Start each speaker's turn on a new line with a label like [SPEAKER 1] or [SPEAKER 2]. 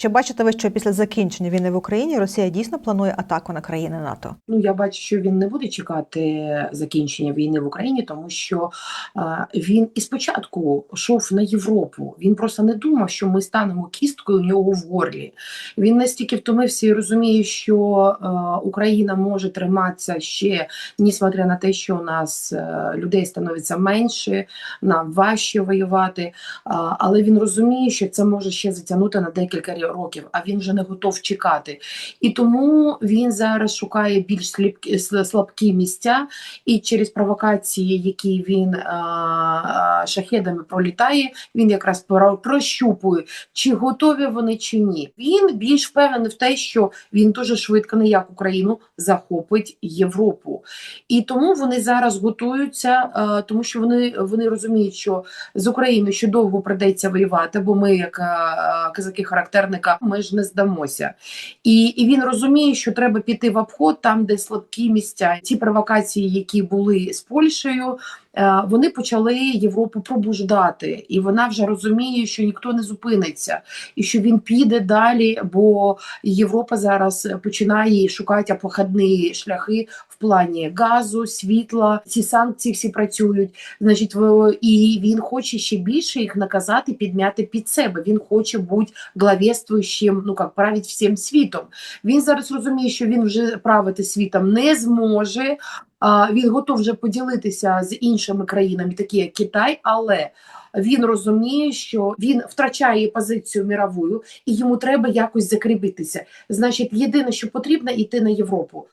[SPEAKER 1] Чи бачите ви, що після закінчення війни в Україні Росія дійсно планує атаку на країни НАТО?
[SPEAKER 2] Ну, я бачу, що він не буде чекати закінчення війни в Україні, тому що е, він і спочатку йшов на Європу. Він просто не думав, що ми станемо кісткою у нього в горлі. Він настільки втомився і розуміє, що е, Україна може триматися ще, несмотря на те, що у нас е, людей становиться менше, нам важче воювати. А, але він розуміє, що це може ще затягнути на декілька років, а він вже не готов чекати. І тому він зараз шукає більш слабкі місця, і через провокації, які він шахедами пролітає, він якраз прощупує, чи готові вони чи ні. Він більш впевнений в те, що він дуже швидко, не як Україну, захопить Європу. І тому вони зараз готуються, тому що вони, вони розуміють, що з Україною ще довго придеться воювати, бо ми, як е, е, казаки ми ж не здамося. І, і він розуміє, що треба піти в обход там, де слабкі місця. Ті провокації, які були з Польщею, вони почали Європу пробуждати, і вона вже розуміє, що ніхто не зупиниться, і що він піде далі, бо Європа зараз починає шукати обходні шляхи в плані газу, світла. Ці санкції всі працюють. Значить, і він хоче ще більше їх наказати, підмяти під себе. Він хоче бути главенствуючим, ну як править всім світом. Він зараз розуміє, що він вже правити світом не зможе. Він готов вже поділитися з іншими країнами, такі як Китай, але він розуміє, що він втрачає позицію мірову, і йому треба якось закріпитися. Значить, єдине, що потрібно, йти на Європу.